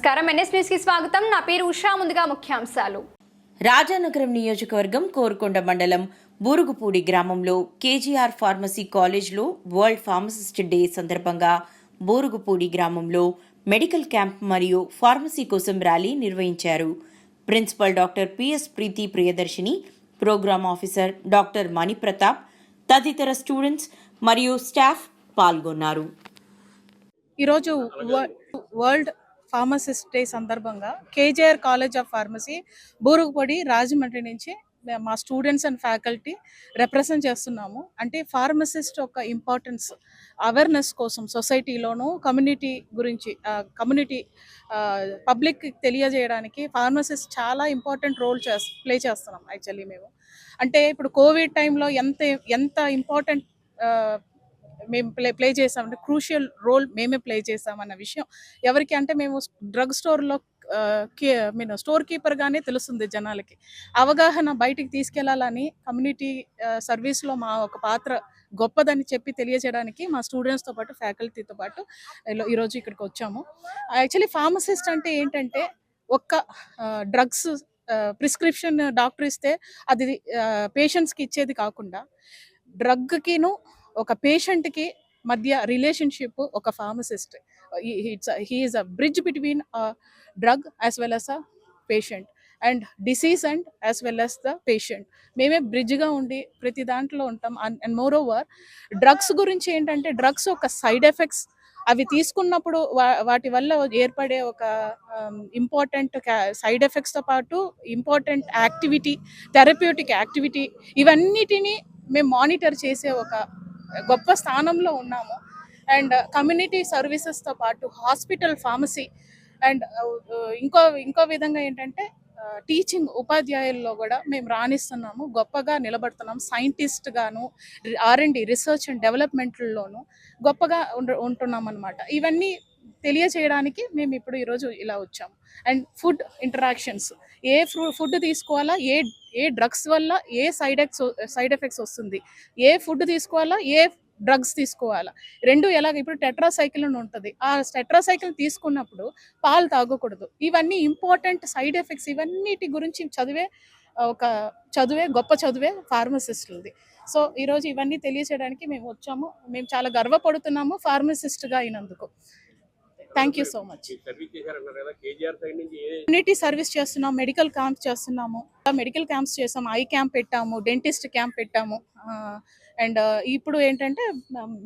నమస్కారం. ఎన్ఎస్ న్యూస్కి స్వాగతం. నా పేరు ఉషా. ముందుగా ముఖ్యాంశాలు. రాజానగరం నియోజకవర్గం కోరుకొండ మండలం బూరుగుపూడి గ్రామంలో కేజీఆర్ ఫార్మసీ కాలేజ్లో వరల్డ్ ఫార్మసిస్ట్ డే సందర్భంగా బూరుగుపూడి గ్రామంలో మెడికల్ క్యాంప్ మరియు ఫార్మసీ కోసం ర్యాలీ నిర్వహించారు. Principal doctor PS Preethi Priyadarshini programme officer doctor Manipratap తదితర స్టూడెంట్స్ మరియు స్టాఫ్ పాల్గొన్నారు. ఈరోజు వరల్డ్ ఫార్మసిస్ట్ డే సందర్భంగా KGR college of pharmacy Burugupodi Rajahmundry నుంచి మా స్టూడెంట్స్ అండ్ ఫ్యాకల్టీ రిప్రజెంట్ చేస్తున్నాము. అంటే ఫార్మసిస్ట్ యొక్క ఇంపార్టెన్స్ అవేర్నెస్ కోసం సొసైటీలోను కమ్యూనిటీ గురించి కమ్యూనిటీ పబ్లిక్ తెలియజేయడానికి ఫార్మసిస్ట్ చాలా ఇంపార్టెంట్ రోల్ చేస్ ప్లే చేస్తున్నాం యాక్చువల్లీ మేము. అంటే ఇప్పుడు కోవిడ్ టైంలో ఎంత ఎంత ఇంపార్టెంట్ మేము ప్లే ప్లే చేసామంటే క్రూషియల్ రోల్ మేమే ప్లే చేసామన్న విషయం. ఎవరికి అంటే మేము డ్రగ్ స్టోర్లో మీన్ స్టోర్ కీపర్గానే తెలుస్తుంది జనాలకి. అవగాహన బయటికి తీసుకెళ్ళాలని కమ్యూనిటీ సర్వీస్లో uh, మా ఒక పాత్ర గొప్పదని చెప్పి తెలియజేయడానికి మా స్టూడెంట్స్తో పాటు ఫ్యాకల్టీతో పాటు ఈరోజు ఇక్కడికి వచ్చాము. యాక్చువల్లీ ఫార్మసిస్ట్ అంటే ఏంటంటే ఒక్క డ్రగ్స్ ప్రిస్క్రిప్షన్ డాక్టర్ ఇస్తే అది uh, పేషెంట్స్కి ఇచ్చేది కాకుండా డ్రగ్కిను ఒక పేషెంట్కి మధ్య రిలేషన్షిప్ ఒక pharmacist it's he is a bridge between drug as well as a patient and disease and as well as the patient మేమే బ్రిడ్జ్గా ఉండి ప్రతి దాంట్లో ఉంటాం. అండ్ మోర్ ఓవర్ డ్రగ్స్ గురించి ఏంటంటే డ్రగ్స్ ఒక సైడ్ ఎఫెక్ట్స్ అవి తీసుకున్నప్పుడు వా- వాటి వల్ల ఏర్పడే ఒక ఇంపార్టెంట్ సైడ్ ఎఫెక్ట్స్తో పాటు ఇంపార్టెంట్ యాక్టివిటీ థెరప్యూటిక్ యాక్టివిటీ ఇవన్నిటినీ మేము మానిటర్ చేసే ఒక గొప్ప స్థానంలో ఉన్నాము. అండ్ కమ్యూనిటీ సర్వీసెస్తో పాటు హాస్పిటల్ ఫార్మసీ అండ్ ఇంకో ఇంకో విధంగా ఏంటంటే టీచింగ్ ఉపాధ్యాయుల్లో కూడా మేము రాణిస్తున్నాము. గొప్పగా నిలబడుతున్నాం. సైంటిస్ట్ గాను ఆర్ అండ్ రీసెర్చ్ అండ్ డెవలప్మెంట్లలోనూ గొప్పగా ఉంటున్నాం అనమాట ఇవన్నీ తెలియచేయడానికి మేము ఇప్పుడు ఈరోజు ఇలా వచ్చాము. అండ్ ఫుడ్ ఇంటరాక్షన్స్ ఏ ఫ్రూ ఫుడ్ తీసుకోవాలా ఏ ఏ డ్రగ్స్ వల్ల ఏ సైడ్ ఎక్స్ సైడ్ ఎఫెక్ట్స్ వస్తుంది ఏ ఫుడ్ తీసుకోవాలా ఏ డ్రగ్స్ తీసుకోవాలా రెండు ఎలాగ ఇప్పుడు టెట్రాసైకిల్ అని ఉంటుంది. ఆ టెట్రాసైకిల్ తీసుకున్నప్పుడు పాలు తాగకూడదు. ఇవన్నీ ఇంపార్టెంట్ సైడ్ ఎఫెక్ట్స్ ఇవన్నిటి గురించి చదివే ఒక చదివే గొప్ప చదివే ఫార్మసిస్టులది. సో ఈరోజు ఇవన్నీ తెలియచేయడానికి మేము వచ్చాము. మేము చాలా గర్వపడుతున్నాము ఫార్మసిస్ట్గా అయినందుకు. Thank you so much community service చేస్తున్నాం మెడికల్ క్యాంప్స్ చేస్తున్నాము. మెడికల్ క్యాంప్స్ చేసాము ఐ క్యాంప్ పెట్టాము డెంటిస్ట్ క్యాంప్ పెట్టాము. అండ్ ఇప్పుడు ఏంటంటే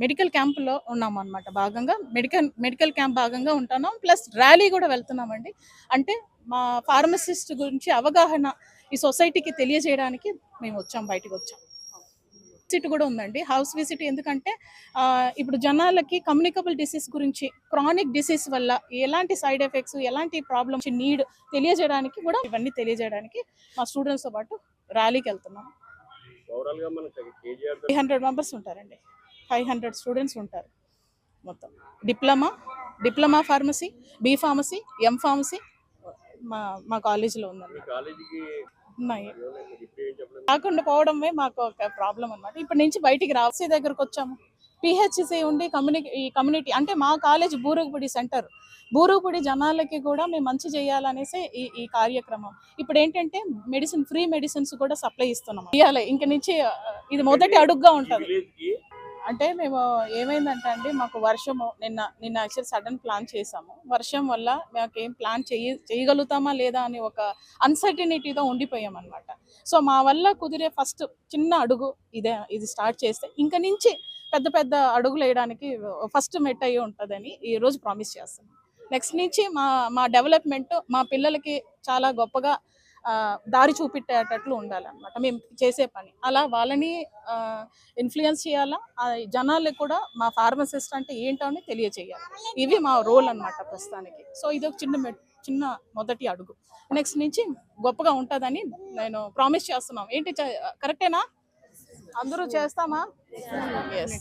మెడికల్ క్యాంపులో ఉన్నాము అనమాట భాగంగా. మెడికల్ మెడికల్ క్యాంప్ భాగంగా ఉంటున్నాం. ప్లస్ ర్యాలీ కూడా వెళ్తున్నామండి. అంటే మా ఫార్మసిస్ట్ గురించి అవగాహన ఈ సొసైటీకి తెలియజేయడానికి మేము వచ్చాం బయటికి వచ్చాం. విజిట్ కూడా ఉందండి. హౌస్ విజిట్ ఎందుకంటే ఇప్పుడు జనాలకి కమ్యూనికబుల్ డిసీజ్ గురించి క్రానిక్ డిసీజ్ వల్ల ఎలాంటి సైడ్ ఎఫెక్ట్స్ ఎలాంటి ప్రాబ్లమ్స్ నీడ్ తెలియజేయడానికి కూడా ఇవన్నీ తెలియజేయడానికి మా స్టూడెంట్స్తో పాటు ర్యాలీకి వెళ్తున్నాం. ఫైవ్ హండ్రెడ్ మెంబర్స్ ఉంటారండి. ఫైవ్ హండ్రెడ్ స్టూడెంట్స్ ఉంటారు మొత్తం. Diploma diploma pharmacy B pharmacy M pharmacy మా మా కాలేజీలో ఉందండి. కాలేజీకి ఉన్నాయి. రాకుండా కాకుండా పోవడమే మాకు ఒక ప్రాబ్లం అన్నమాట. ఇప్పటి నుంచి బయటికి రాసి దగ్గరకు వచ్చాము. పిహెచ్సి ఉండి కమ్యూనిటీ ఈ కమ్యూనిటీ అంటే మా కాలేజ్ బూరుగుపూడి సెంటర్ బూరుగుపూడి జనాలకి కూడా మేము మంచి చేయాలనేసి ఈ ఈ కార్యక్రమం. ఇప్పుడు ఏంటంటే మెడిసిన్ ఫ్రీ మెడిసిన్స్ కూడా సప్లై ఇస్తున్నాం. ఇవ్వాలి ఇంక నుంచి ఇది మొదటి అడుగుగా ఉంటుంది. అంటే మేము ఏమైందంటే అండి మాకు వర్షము నిన్న నిన్న యాక్చువల్ సడన్ ప్లాన్ చేసాము వర్షం వల్ల మాకు ఏం ప్లాన్ చేయ చేయగలుగుతామా లేదా అని ఒక అన్సర్టినిటీతో ఉండిపోయాం అనమాట సో మా వల్ల కుదిరే ఫస్ట్ చిన్న అడుగు ఇదే ఇది స్టార్ట్ చేస్తే ఇంక నుంచి పెద్ద పెద్ద అడుగులు వేయడానికి ఫస్ట్ మెట్ అయ్యి ఉంటుందని ఈ రోజు ప్రామిస్ చేస్తాం నెక్స్ట్ నుంచి మా మా డెవలప్మెంట్ మా పిల్లలకి చాలా గొప్పగా దారి చూపెట్టేటట్లు ఉండాలన్నమాట. మేము చేసే పని. అలా వాళ్ళని ఇన్ఫ్లుయెన్స్ చేయాలా? జనాలకు కూడా మా ఫార్మసిస్ట్ అంటే ఏంటో అని తెలియచేయాలి. ఇవి మా రోల్ అన్నమాట ప్రస్తుతానికి. సో ఇది ఒక చిన్న చిన్న మొదటి అడుగు. నెక్స్ట్ నుంచి గొప్పగా ఉంటుందని నేను ప్రామిస్ చేస్తున్నాం. ఏంటి కరెక్టేనా అందరూ చేస్తామా? ఎస్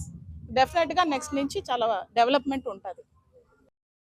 డెఫినెట్గా నెక్స్ట్ నుంచి చాలా డెవలప్మెంట్ ఉంటుంది.